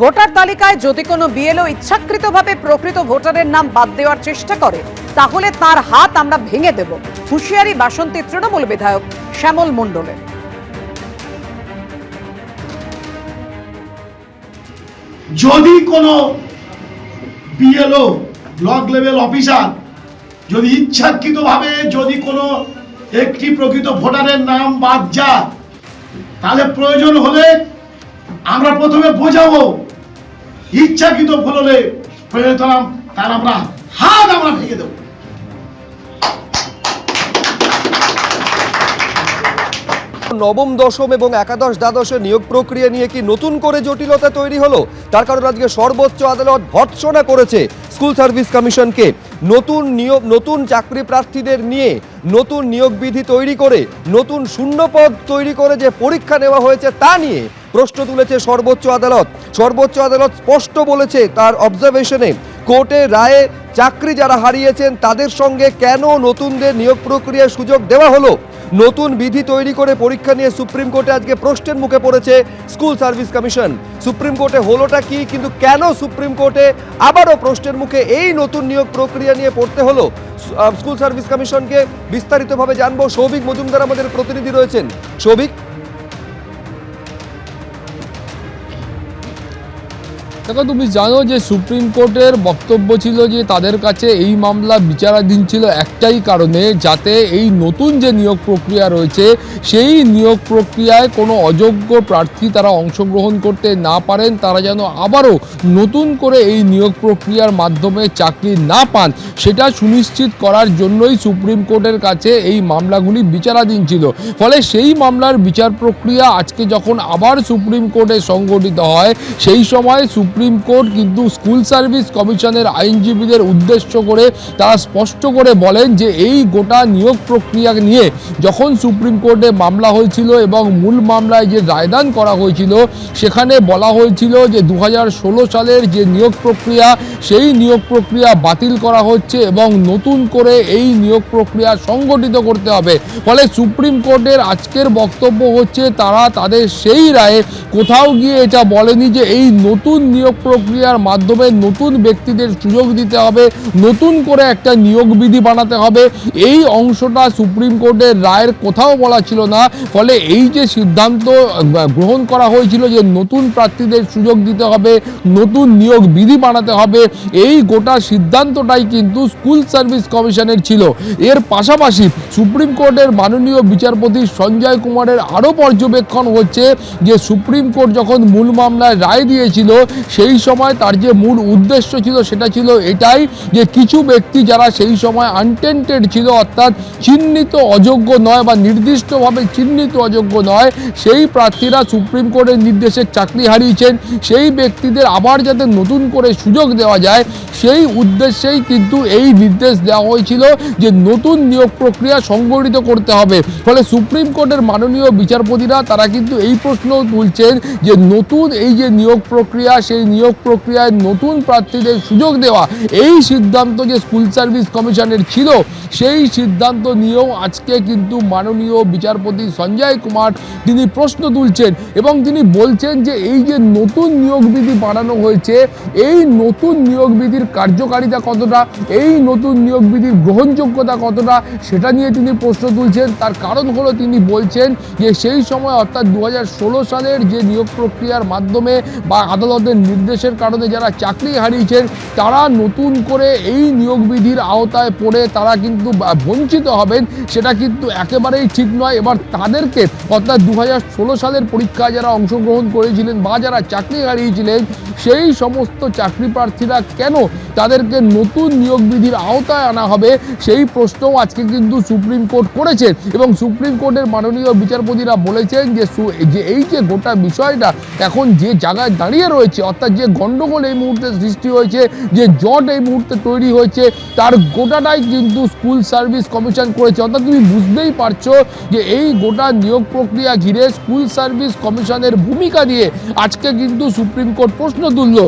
Voter তালিকায় যদি কোনো বিএলও ইচ্ছাকৃতভাবে প্রকৃত ভোটারের নাম বাদ দেওয়ার চেষ্টা করে, তাহলে তার হাত আমরা ভেঙে দেব, হুঁশিয়ারি বাসন্তী তৃণমূল বিধায়ক শ্যামল মণ্ডলের। যদি কোনো বিএলও, ব্লক লেভেল অফিসার, যদি ইচ্ছাকৃতভাবে যদি কোনো একটি প্রকৃত ভোটারের নাম বাদ যায়, তাহলে প্রয়োজন হলে আমরা প্রথমে বোঝাবো ইচ্ছাকৃত ভুল হলে প্রয়োজন তার আমরা হাত আমরা ভেঙে দেবো। নবম দশম এবং একাদশ দ্বাদশের নিয়োগ প্রক্রিয়া নিয়ে কি নতুন করে জটিলতা তৈরি হলো? তার কারণ আজকে সর্বোচ্চ আদালত ভৎসনা করেছে স্কুল সার্ভিস কমিশনকে। নতুন নিয়োগ, নতুন চাকরি প্রার্থীদের নিয়ে নতুন নিয়োগ বিধি তৈরি করে, নতুন শূন্যপদ তৈরি করে যে পরীক্ষা নেওয়া হয়েছে তা নিয়ে প্রশ্ন তুলেছে সর্বোচ্চ আদালত। সর্বোচ্চ আদালত স্পষ্ট বলেছে তার অবজারভেশনে কোর্টে রায়ে চাকরি যারা হারিয়েছেন তাদের সঙ্গে কেন নতুনদের নিয়োগ প্রক্রিয়ার সুযোগ দেওয়া হলো? নতুন বিধি তৈরি করে পরীক্ষা নিয়ে সুপ্রিম কোর্টে আজকে প্রশ্নের মুখে পড়েছে স্কুল সার্ভিস কমিশন। সুপ্রিম কোর্টে হলোটা কি, কিন্তু কেন সুপ্রিম কোর্টে আবারও প্রশ্নের মুখে এই নতুন নিয়োগ প্রক্রিয়া নিয়ে পড়তে হলো? স্কুল সার্ভিস কমিশনকে বিস্তারিতভাবে জানব। সৌভিক মজুমদার আমাদের প্রতিনিধি রয়েছেন। সৌভিক? দেখো তুমি জানো যে সুপ্রিম কোর্টের বক্তব্য ছিল যে তাদের কাছে এই মামলা বিচারাধীন ছিল একটাই কারণে, যাতে এই নতুন যে নিয়োগ প্রক্রিয়া রয়েছে, সেই নিয়োগ প্রক্রিয়ায় কোনো অযোগ্য প্রার্থী তারা অংশগ্রহণ করতে না পারেন, তারা যেন আবারও নতুন করে এই নিয়োগ প্রক্রিয়ার মাধ্যমে চাকরি না পান। সেটা সুনিশ্চিত করার জন্যই সুপ্রিম কোর্টের কাছে এই মামলাগুলি বিচারাধীন ছিল। ফলে সেই মামলার বিচার প্রক্রিয়া আজকে যখন আবার সুপ্রিম কোর্টে সংগঠিত হয়, সেই সময় সুপ্রিম কোর্ট কিন্তু স্কুল সার্ভিস কমিশনের আইনজীবীদের উদ্দেশ্য করে তারা স্পষ্ট করে বলেন যে এই গোটা নিয়োগ প্রক্রিয়া নিয়ে যখন সুপ্রিম কোর্টে মামলা হয়েছিল এবং মূল মামলায় যে রায়দান করা হয়েছিল, সেখানে বলা হয়েছিল যে দু হাজার ষোলো সালের যে নিয়োগ প্রক্রিয়া, সেই নিয়োগ প্রক্রিয়া বাতিল করা হচ্ছে এবং নতুন করে এই নিয়োগ প্রক্রিয়া সংগঠিত করতে হবে। ফলে সুপ্রিম কোর্টের আজকের বক্তব্য হচ্ছে, তারা তাদের সেই রায়ে কোথাও গিয়ে এটা বলেনি যে এই নতুন নিয়োগ প্রক্রিয়ার মাধ্যমে নতুন ব্যক্তিদের সুযোগ দিতে হবে, নতুন করে একটা নিয়োগ বিধি বানাতে হবে। এই অংশটা সুপ্রিম কোর্টের রায়ের কোথাও বলা ছিল না। ফলে এই যে সিদ্ধান্ত গ্রহণ করা হয়েছিল যে নতুন প্রার্থীদের সুযোগ দিতে হবে, নতুন নিয়োগ বিধি বানাতে হবে, এই গোটা সিদ্ধান্তটাই কিন্তু স্কুল সার্ভিস কমিশনের ছিল। এর পাশাপাশি সুপ্রিম কোর্টের মাননীয় বিচারপতি সঞ্জয় কুমারের আরও পর্যবেক্ষণ হচ্ছে যে সুপ্রিম কোর্ট যখন মূল মামলায় রায় দিয়েছিল সেই সময় তার যে মূল উদ্দেশ্য ছিল সেটা ছিল এটাই যে কিছু ব্যক্তি যারা সেই সময় আনটেন্টেড ছিল, অর্থাৎ চিহ্নিত অযোগ্য নয় বা নির্দিষ্টভাবে চিহ্নিত অযোগ্য নয়, সেই প্রার্থীরা সুপ্রিম কোর্টের নির্দেশে চাকরি হারিয়েছেন। সেই ব্যক্তিদের আবার যাতে নতুন করে সুযোগ দেওয়া যায়, সেই উদ্দেশ্যেই কিন্তু এই নির্দেশ দেওয়া হয়েছিল যে নতুন নিয়োগ প্রক্রিয়া সংগঠিত করতে হবে। ফলে সুপ্রিম কোর্টের মাননীয় বিচারপতিরা তারা কিন্তু এই প্রশ্ন তুলছেন যে নতুন এই যে নিয়োগ প্রক্রিয়া, সেই নিয়োগ প্রক্রিয়ায় নতুন প্রার্থীদের সুযোগ দেওয়া, এই সিদ্ধান্ত যে স্কুল সার্ভিস কমিশনের ছিল, সেই সিদ্ধান্ত নিয়েও আজকে কিন্তু মাননীয় বিচারপতি সঞ্জয় কুমার তিনি প্রশ্ন তুলছেন এবং তিনি বলছেন যে এই যে নতুন নিয়োগ বিধি বানানো হয়েছে, এই নতুন নিয়োগ বিধির কার্যকারিতা কতটা, এই নতুন নিয়োগ বিধির গ্রহণযোগ্যতা কতটা, সেটা নিয়ে তিনি প্রশ্ন তুলছেন। তার কারণ হলো তিনি বলছেন যে সেই সময় অর্থাৎ দু হাজার ষোলো সালের যে নিয়োগ প্রক্রিয়ার মাধ্যমে বা আদালতের নির্দেশের কারণে যারা চাকরি হারিয়েছেন, তারা নতুন করে এই নিয়োগ বিধির আওতায় পড়ে তারা কিন্তু বঞ্চিত হবেন, সেটা কিন্তু একেবারেই ঠিক নয়। এবার তাদেরকে অর্থাৎ দু হাজার ষোলো সালের পরীক্ষায় যারা অংশগ্রহণ করেছিলেন বা যারা চাকরি হারিয়েছিলেন, সেই সমস্ত চাকরি প্রার্থীরা কেন তাদেরকে নতুন নিয়োগ বিধির আওতায় আনা হবে, সেই প্রশ্নও আজকে কিন্তু সুপ্রিম কোর্ট করেছে। এবং সুপ্রিম কোর্টের মাননীয় বিচারপতিরা বলেছেন যে এই যে গোটা বিষয়টা এখন যে জায়গায় দাঁড়িয়ে রয়েছে অর্থাৎ যে গণ্ডগোল এই মুহূর্তে সৃষ্টি হয়েছে, যে জট এই মুহূর্তে তৈরি হয়েছে, তার গোটাটাই কিন্তু স্কুল সার্ভিস কমিশন করেছে। অর্থাৎ তুমি বুঝতেই পারছ যে এই গোটা নিয়োগ প্রক্রিয়া ঘিরে স্কুল সার্ভিস কমিশনের ভূমিকা দিয়ে আজকে কিন্তু সুপ্রিম কোর্ট প্রশ্ন তুললো।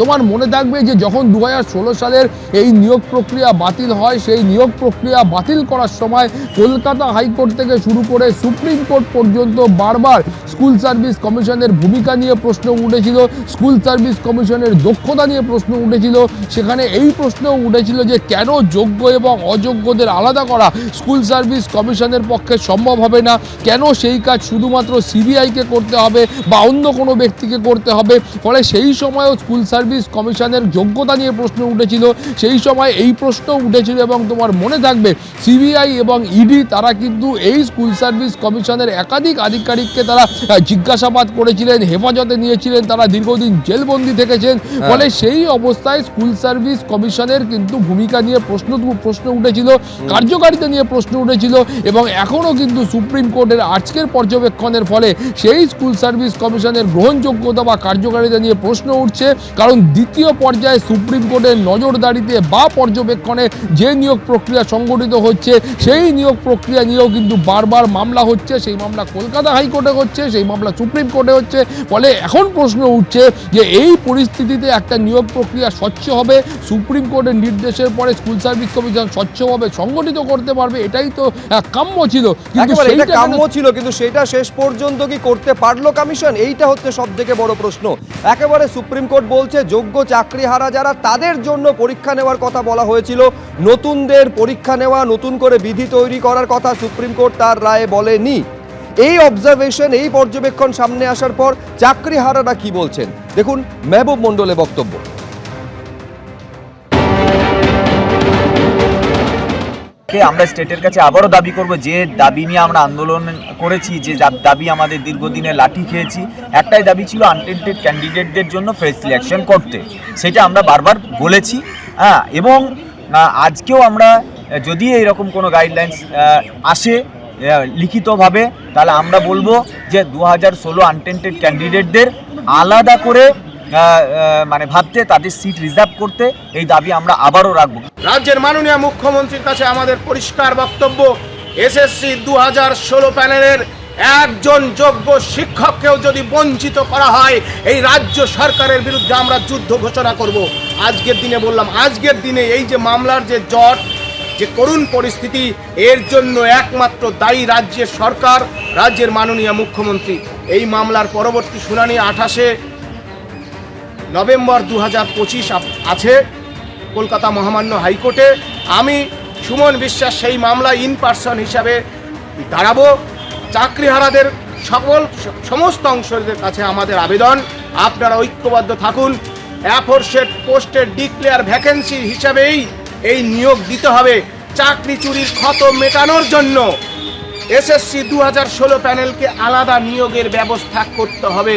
তোমার মনে থাকবে যে যখন দু হাজার ষোলো সালের এই নিয়োগ প্রক্রিয়া বাতিল হয়, সেই নিয়োগ প্রক্রিয়া বাতিল করার সময় কলকাতা হাইকোর্ট থেকে শুরু করে সুপ্রিম কোর্ট পর্যন্ত বারবার স্কুল সার্ভিস কমিশনের ভূমিকা নিয়ে প্রশ্ন উঠেছিল, স্কুল সার্ভিস কমিশনের দক্ষতা নিয়ে প্রশ্ন উঠেছিল। সেখানে এই প্রশ্ন উঠেছিল যে কেন যোগ্য এবং অযোগ্যদের আলাদা করা স্কুল সার্ভিস কমিশনের পক্ষে সম্ভব হবে না? কেন সেই কাজ শুধুমাত্র সিবিআইকে করতে হবে বা অন্য কোনো ব্যক্তিকে করতে হবে? ফলে সেই সময়ও স্কুল সার্ভিস কমিশনের যোগ্যতা নিয়ে প্রশ্ন উঠেছিল। সেই সময় এই প্রশ্ন উঠেছিল এবং তোমার মনে থাকবে সিবিআই এবং ইডি তারা কিন্তু এই স্কুল সার্ভিস কমিশনের একাধিক আধিকারিককে তারা জিজ্ঞাসাবাদ করেছিলেন হেফাজতে নিয়েছিলেন তারা দীর্ঘদিন জেলবন্দি থেকেছেন। ফলে সেই অবস্থায় স্কুল সার্ভিস কমিশনের কিন্তু ভূমিকা নিয়ে প্রশ্ন প্রশ্ন উঠেছিল কার্যকারিতা নিয়ে প্রশ্ন উঠেছিল এবং এখনও কিন্তু সুপ্রিম কোর্টের আজকের পর্যবেক্ষণের ফলে সেই স্কুল সার্ভিস কমিশনের গ্রহণযোগ্যতা বা কার্যকারিতা নিয়ে প্রশ্ন উঠছে। কারণ দ্বিতীয় পর্যায়ে সুপ্রিম কোর্টের নজরদারিতে বা পর্যবেক্ষণে যে নিয়োগ প্রক্রিয়া সংগঠিত হচ্ছে সেই নিয়োগ প্রক্রিয়া নিয়েও কিন্তু বারবার মামলা হচ্ছে। সেই মামলা কলকাতা হাইকোর্টে হচ্ছে সেই মামলা সুপ্রিম কোর্টে হচ্ছে। ফলে এখন প্রশ্ন উঠছে যে এই পরিস্থিতিতে একটা নিয়োগ প্রক্রিয়া স্বচ্ছ হবে সুপ্রিম কোর্টের নির্দেশের পরে স্কুল সার্ভিস কমিশন স্বচ্ছভাবে সংগঠিত করতে পারবে এটাই তো কাম্য ছিল। কিন্তু সেইটা কাম্য ছিল কিন্তু সেটা শেষ পর্যন্ত কি করতে পারল কমিশন এইটা হচ্ছে সব থেকে বড় প্রশ্ন। একেবারে সুপ্রিম কোর্ট বলছে যোগ্য চাকরিহারা যারা, তাদের জন্য পরীক্ষা নেওয়ার কথা বলা হয়েছিল। নতুনদের পরীক্ষা নেওয়া, নতুন করে বিধি তৈরি করার কথা সুপ্রিম কোর্ট তার রায়ে বলেনি। এই অবজারভেশন এই পর্যবেক্ষণ সামনে আসার পর চাকরিহারারা কি বলছেন? দেখুন, মেহবুব মণ্ডলের বক্তব্য। আমরা স্টেটের কাছে আবারও দাবি করব যে দাবি নিয়ে আমরা আন্দোলন করেছি, যে দাবি আমাদের দীর্ঘদিনে লাঠি খেয়েছি। একটাই দাবি ছিল আনটেন্টেড ক্যান্ডিডেটদের জন্য ফ্রেশ সিলেকশন করতে। সেটা আমরা বারবার বলেছি হ্যাঁ এবং আজকেও আমরা, যদি এরকম কোনো গাইডলাইন্স আসে লিখিতভাবে, তাহলে আমরা বলব যে দু হাজার ষোলো আনটেন্টেড ক্যান্ডিডেটদের আলাদা করে মানে ভাবতে, তাদের সিট রিজার্ভ করতে, এই দাবি আমরা আবারও রাখব। রাজ্যের মাননীয় মুখ্যমন্ত্রীর কাছে আমাদের পরিষ্কার বক্তব্য, এসএসসি দু হাজার ষোলো প্যানেলের একজন যোগ্য শিক্ষককেও যদি বঞ্চিত করা হয়, এই রাজ্য সরকারের বিরুদ্ধে আমরা যুদ্ধ ঘোষণা করব। আজকের দিনে বললাম, আজকের দিনে এই যে মামলার যে জট, যে করুণ পরিস্থিতি, এর জন্য একমাত্র দায়ী রাজ্যের সরকার, রাজ্যের মাননীয় মুখ্যমন্ত্রী। এই মামলার পরবর্তী শুনানি আঠাশে নভেম্বর দু হাজার পঁচিশ আছে কলকাতা মহামান্য হাইকোর্টে। আমি সুমন বিশ্বাস সেই মামলা ইন পার্সন হিসাবে দাঁড়াবো। চাকরিহারাদের সকল সমস্ত অংশদের কাছে আমাদের আবেদন। আপনারা ঐক্যবদ্ধ থাকুন। অ্যাফোরসেট পোস্টের ডিক্লেয়ার ভ্যাকেন্সি হিসাবেই এই নিয়োগ দিতে হবে। চাকরি চুরির ক্ষত মেটানোর জন্য এসএসসি দু হাজার ষোলো প্যানেলকে আলাদা নিয়োগের ব্যবস্থা করতে হবে।